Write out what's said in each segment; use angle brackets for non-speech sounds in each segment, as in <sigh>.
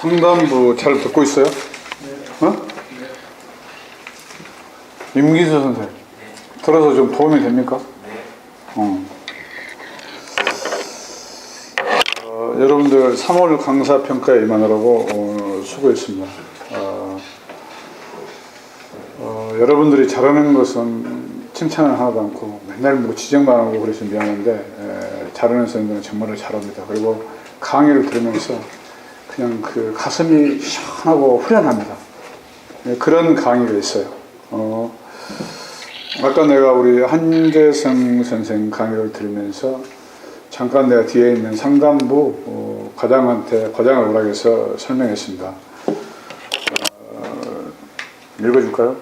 상담부 잘 듣고 있어요? 어? 임기수 선생 들어서 좀 도움이 됩니까? 어. 어, 여러분들 3월 강사 평가에 임하느라고 어, 수고했습니다. 어, 어, 여러분들이 잘하는 것은 칭찬을 하나도 않고 맨날 뭐 지적만 하고 그래서 미안한데 에, 잘하는 선생님들은 정말로 잘합니다. 그리고 강의를 들으면서 그냥 그 가슴이 시원하고 후련합니다. 예, 그런 강의가 있어요. 어, 아까 내가 우리 한재성 선생 강의를 들으면서 잠깐 내가 뒤에 있는 상담부 어, 과장한테 과장을 오락해서 설명했습니다. 어, 읽어줄까요?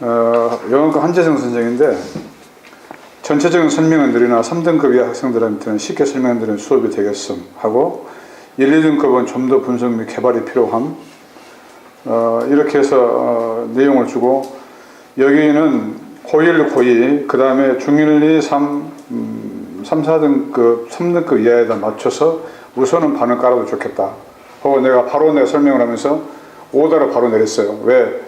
어, 영어과 한재성 선생인데 전체적인 설명은 느리나 3등급 이하 학생들한테는 쉽게 설명드리는 수업이 되겠음 하고 1, 2등급은 좀 더 분석 및 개발이 필요함 어, 이렇게 해서 어, 내용을 주고 여기는 고1, 고2 그 다음에 중1, 2, 3, 음, 3, 4등급 3등급 이하에다 맞춰서 우선은 반을 깔아도 좋겠다 하고 내가 바로 내가 설명을 하면서 오더를 바로 내렸어요 왜?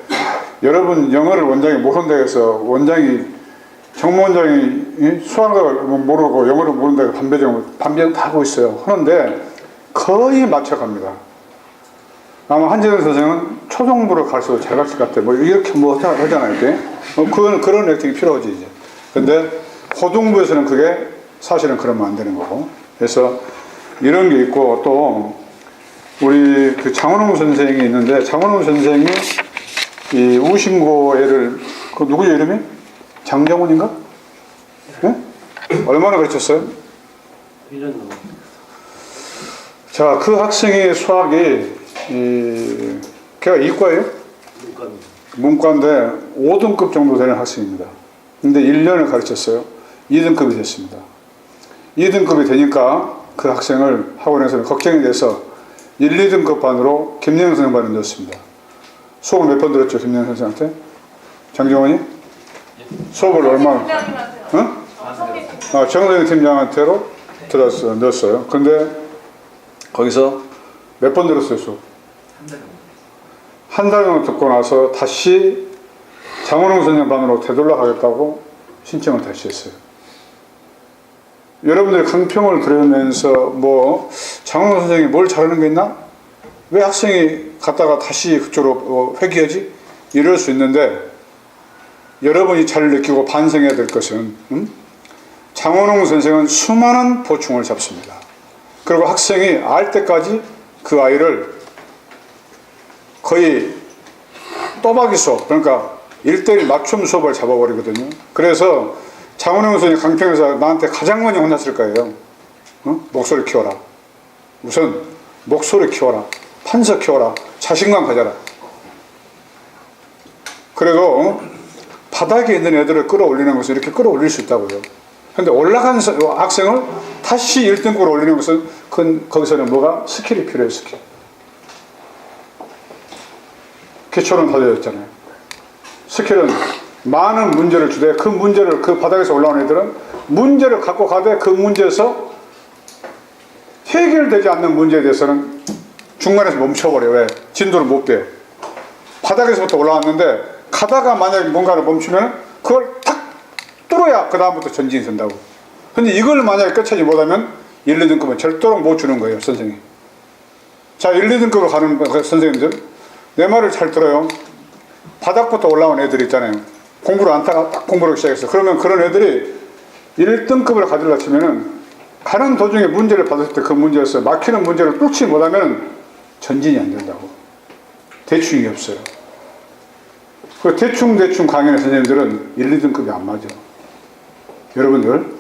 여러분 영어를 원장이 모른다고 해서 원장이 정무원장이 수학을 모르고 영어를 모른다고 반배정, 반배정 다 하고 있어요. 하는데 거의 맞춰갑니다. 아마 한재현 선생은 초중부를 가르쳐도 잘것 같아. 뭐 이렇게 뭐 하잖아요. 이렇게. 뭐 그건 그런 액팅이 필요하지 이제. 근데 고등부에서는 그게 사실은 그러면 안 되는 거고. 그래서 이런 게 있고 또 우리 그 장원웅 선생이 있는데 장원웅 선생이 이 우신고 애를 그 누구죠 이름이? 장정훈인가? 예? 얼마나 가르쳤어요? 1년 넘어. 자, 그 학생의 수학이 이 걔가 이과예요? 문과입니다. 문과인데 5등급 정도 되는 학생입니다. 근데 1년을 가르쳤어요. 2등급이 됐습니다. 2등급이 되니까 그 학생을 학원에서 걱정이 돼서 1, 2등급 반으로 김영 선생 반에 넣었습니다. 수업을 몇 번 들었죠, 김영 선생한테? 장정원이? 수업을 얼마나? 응? 아, 정선생 팀장한테로 들었어, 넣었어요. 근데 거기서 몇 번 들었어요, 수업? 한달 정도 듣고 나서 다시 장원홍 선생 반으로 되돌려 가겠다고 신청을 다시 했어요. 여러분들 강평을 들으면서 뭐 장원홍 선생이 뭘 잘하는 게 있나? 왜 학생이 갔다가 다시 그쪽으로 어, 회귀하지? 이럴 수 있는데 여러분이 잘 느끼고 반성해야 될 것은 음? 장원홍 선생은 수많은 보충을 잡습니다. 그리고 학생이 알 때까지 그 아이를 거의 또박이 수업, 그러니까 1대1 맞춤 수업을 잡아버리거든요. 그래서 장원영 선생님 강평에서 나한테 가장 많이 혼났을 거예요. 어? 목소리 키워라. 우선 목소리 키워라. 판서 키워라. 자신감 가져라. 그리고 어? 바닥에 있는 애들을 끌어올리는 것은 이렇게 끌어올릴 수 있다고요. 근데 올라간 서- 학생을 다시 1등급으로 올리는 것은 그건 거기서는 뭐가 스킬이 필요해요, 스킬. 기초는 다 되어 있잖아요. 스킬은 많은 문제를 주되 그 문제를 그 바닥에서 올라온 애들은 문제를 갖고 가되 그 문제에서 해결되지 않는 문제에 대해서는 중간에서 멈춰버려요. 왜? 진도를 못 돼. 바닥에서부터 올라왔는데 가다가 만약에 뭔가를 멈추면 그걸 탁 뚫어야 그 다음부터 전진이 된다고. 근데 이걸 만약에 끝차지 못하면 1, 2등급은 절대로 못 주는 거예요, 선생님. 자, 1, 2등급을 가는 그 선생님들, 내 말을 잘 들어요. 바닥부터 올라온 애들 있잖아요. 공부를 안 타가 딱 공부를 시작했어. 그러면 그런 애들이 1등급을 가지려 치면은 가는 도중에 문제를 받았을 때 그 문제에서 막히는 문제를 뚫지 못하면 전진이 안 된다고. 대충이 없어요. 그 대충대충 강의하는 선생님들은 1, 2등급이 안 맞아. 여러분들.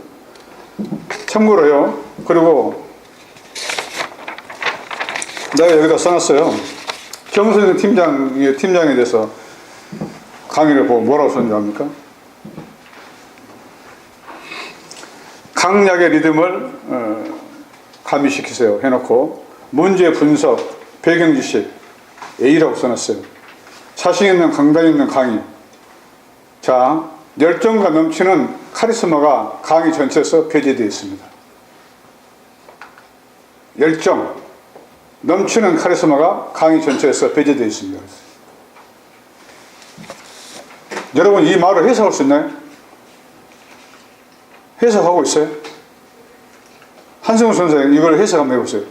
참고로요. 그리고 내가 여기다 써놨어요. 정선생 팀장, 팀장에 대해서 강의를 보고 뭐라고 썼는지 압니까? 강약의 리듬을 어, 가미시키세요 해놓고 문제 분석, 배경 지식 A라고 써놨어요. 자신 있는 강단 있는 강의. 자, 열정과 넘치는 카리스마가 강의 전체에서 배제되어 있습니다. 열정, 넘치는 카리스마가 강의 전체에서 배제되어 있습니다. 여러분 이 말을 해석할 수 있나요? 해석하고 있어요? 한승우 선생님 이걸 해석 한번 해보세요.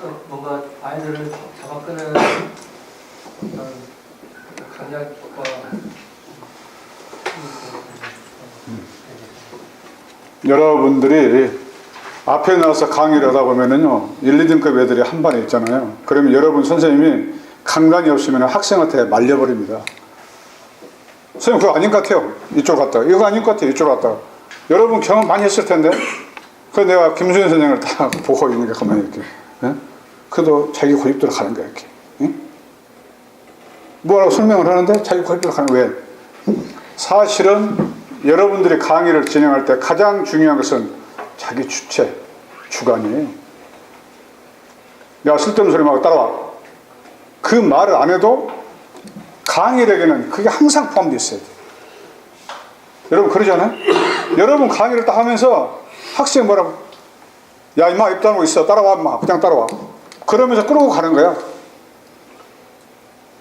그 뭔가 아이들을 잡아끄는 어떤 강약과 여러분들이 앞에 나와서 강의를 하다 보면은요 1, 2등급 애들이 한 반에 있잖아요. 그러면 여러분 선생님이 강단이 없으면 학생한테 말려버립니다. 선생님 그거 아닌 것 같아요. 이쪽 갔다. 이거 아닌 것 같아요. 이쪽 갔다. 여러분 경험 많이 했을 텐데. 그 내가 김수현 선생을 다 <laughs> 보고 있는 게 가만히 이렇게. 예? 그래도 자기 고집대로 가는 거야 이렇게. 예? 뭐라고 설명을 하는데 자기 고집대로 가는 거야. 왜? 사실은 여러분들이 강의를 진행할 때 가장 중요한 것은 자기 주체, 주관이에요. 내가 쓸데없는 소리 말고 따라와. 그 말을 안 해도 강의력에는 그게 항상 포함되어 있어야 돼. 여러분 그러잖아요? <clears throat> 여러분 강의를 딱 하면서 학생 뭐라고 야 임마 입 다물고 있어 따라와 임마 그냥 따라와 그러면서 끌고 가는 거야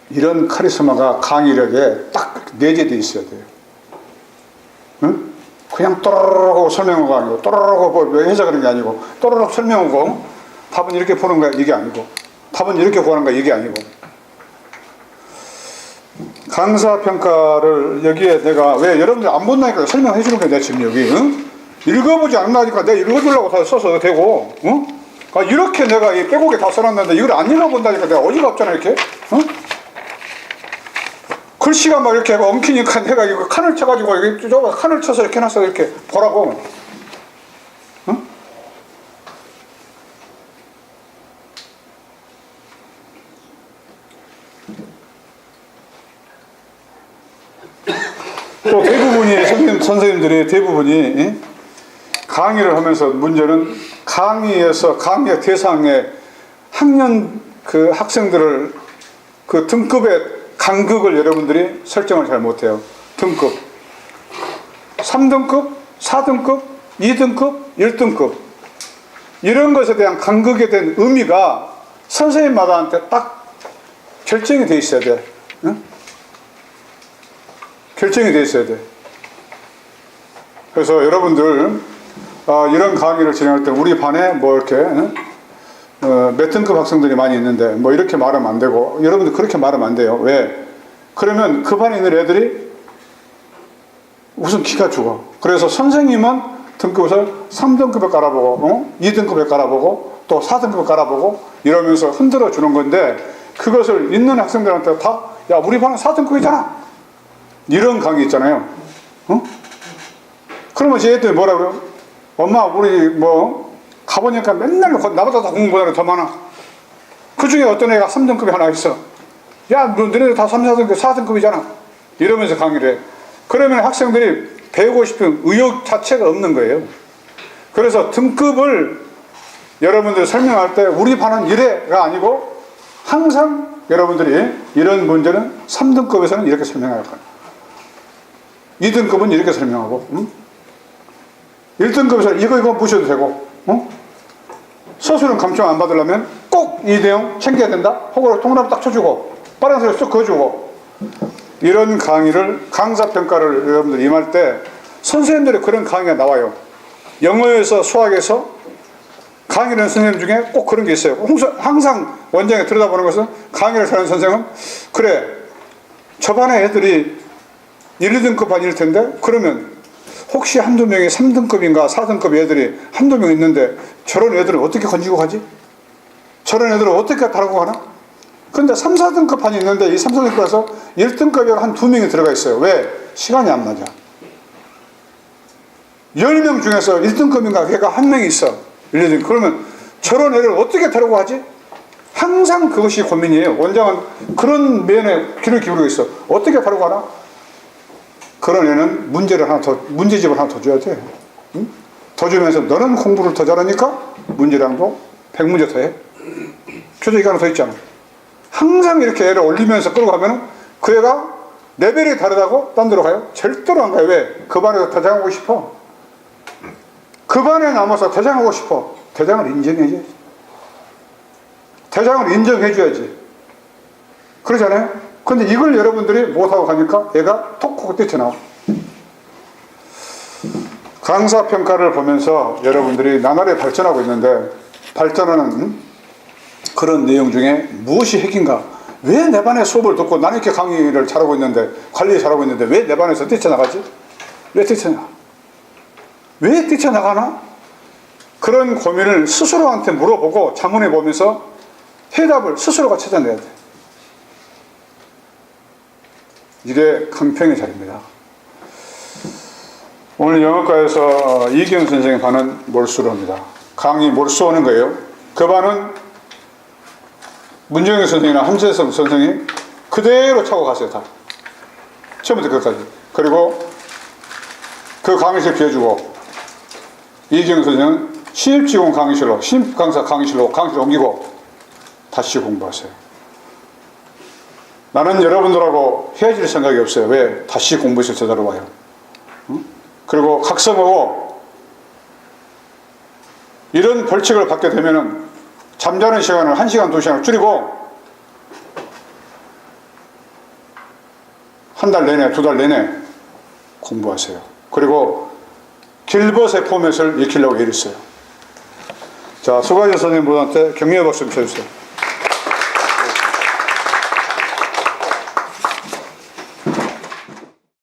이런 카리스마가 강의력에 딱 내재되어 있어야 돼요 응? 그냥 또르륵 하고 설명하고 아니고 또르륵 하고 뭐 해석하는 게 아니고 또르륵 설명하고 답은 이렇게 보는 거야 이게 아니고 답은 이렇게 구하는 거야 이게 아니고 강사 평가를 여기에 내가 왜 여러분들 안 본다니까 설명해 주는 거야 내가 지금 여기 응? 읽어보지 않나니까 내가 읽어주려고 다 써서 되고 응? 아, 이렇게 내가 이 빼곡에 다 써놨는데 이걸 안 읽어본다니까 내가 어이가 없잖아 이렇게 응? 글씨가 막 이렇게 엉키니까 내가 이거 칸을 쳐가지고 이렇게 저 칸을 쳐서 이렇게 해놨어 이렇게 보라고 응? 또 대부분이 선생님, 선생님들이 대부분이 예? 강의를 하면서 문제는 강의에서 강의 대상에 학년 그 학생들을 그 등급의 간극을 여러분들이 설정을 잘 못해요. 등급. 3등급, 4등급, 2등급, 1등급. 이런 것에 대한 간극에 대한 의미가 선생님마다한테 딱 결정이 돼 있어야 돼. 응? 결정이 돼 있어야 돼. 그래서 여러분들 어, 이런 강의를 진행할 때 우리 반에 뭐 이렇게 응? 어, 몇 등급 학생들이 많이 있는데 뭐 이렇게 말하면 안 되고 여러분들 그렇게 말하면 안 돼요. 왜? 그러면 그 반에 있는 애들이 우선 기가 죽어. 그래서 선생님은 등급을 3등급에 깔아보고 어? 2등급에 깔아보고 또 4등급에 깔아보고 이러면서 흔들어 주는 건데 그것을 있는 학생들한테 다 야 우리 반은 4등급이잖아. 이런 강의 있잖아요. 어? 그러면 제 애들이 뭐라 그래요? 엄마 우리 뭐 가보니까 맨날 나보다 더 공부하는 더 많아. 그 중에 어떤 애가 3등급이 하나 있어. 야, 너, 너네들 다 3, 4등급, 4등급이잖아. 이러면서 강의를 해. 그러면 학생들이 배우고 싶은 의욕 자체가 없는 거예요. 그래서 등급을 여러분들 설명할 때 우리 반은 이래가 아니고 항상 여러분들이 이런 문제는 3등급에서는 이렇게 설명할 거예요. 2등급은 이렇게 설명하고, 응? 1등급에서 이거, 이거 무셔도 되고, 어? 서술은 감청 안 받으려면 꼭 이 내용 챙겨야 된다? 혹은 통합 딱 쳐주고, 빨간색을 쏙 그어주고, 이런 강의를, 강사 평가를 여러분들 임할 때 선생님들의 그런 강의가 나와요. 영어에서 수학에서 강의를 하는 선생님 중에 꼭 그런 게 있어요. 항상- 원장에 들여다보는 것은 강의를 하는 선생은 그래, 저 반의 애들이 1, 2등급 아닐 텐데 그러면 혹시 한두 명이 3등급인가 4등급 애들이 한두 명 있는데 저런 애들을 어떻게 건지고 가지? 저런 애들을 어떻게 다루고 가나? 근데 3, 4등급 판이 있는데 이 3, 4등급에서 1등급에 한 두 명이 들어가 있어요. 왜? 시간이 안 맞아. 10명 중에서 1등급인가 걔가 한 명이 있어. 1, 2등. 그러면 저런 애를 어떻게 다루고 가지? 항상 그것이 고민이에요. 원장은 그런 면에 귀를 기울이고 있어. 어떻게 다루고 가나? 그런 애는 문제를 하나 더, 문제집을 하나 더 줘야 돼. 응? 더 주면서 너는 공부를 더 잘하니까 문제량도 100문제 더 해. 표정이 하나 더 있잖아. 항상 이렇게 애를 올리면서 끌고 가면은 그 애가 레벨이 다르다고 딴 데로 가요? 절대로 안 가요. 왜? 그 반에서 대장하고 싶어. 그 반에 남아서 대장하고 싶어. 대장을 인정해줘야지. 대장을 인정해줘야지. 그러잖아요? 근데 이걸 여러분들이 못하고 가니까 얘가 톡콕 뛰쳐나와. 강사 평가를 보면서 여러분들이 나날이 발전하고 있는데 발전하는 음? 그런 내용 중에 무엇이 핵인가? 왜 내 반에 수업을 듣고 나는 이렇게 강의를 잘하고 있는데 관리 잘하고 있는데 왜 내 반에서 뛰쳐나가지? 왜 뛰쳐나가? 왜 뛰쳐나가나? 그런 고민을 스스로한테 물어보고 자문해 보면서 해답을 스스로가 찾아내야 돼. 이게 강평의 자리입니다. 오늘 영어과에서 이경 선생의 반은 몰수로입니다. 강의 몰수하는 거예요. 그 반은 문정현 선생이나 함재성 선생이 그대로 차고 갔어요, 다. 처음부터 끝까지. 그리고 그 강의실 비워주고, 이경 선생은 신입직원 강의실로, 신입 강사 강의실로 강의실 옮기고, 다시 공부하세요. 나는 여러분들하고 헤어질 생각이 없어요. 왜? 다시 공부해서 제대로 와요. 응? 그리고 각성하고, 이런 벌칙을 받게 되면은 잠자는 시간을 1시간, 2시간을 줄이고 한 달 내내, 두 달 내내 공부하세요. 그리고 길벗의 포맷을 익히려고 써요. 자, 수가지 선생님분한테 격려 박수 좀 쳐주세요.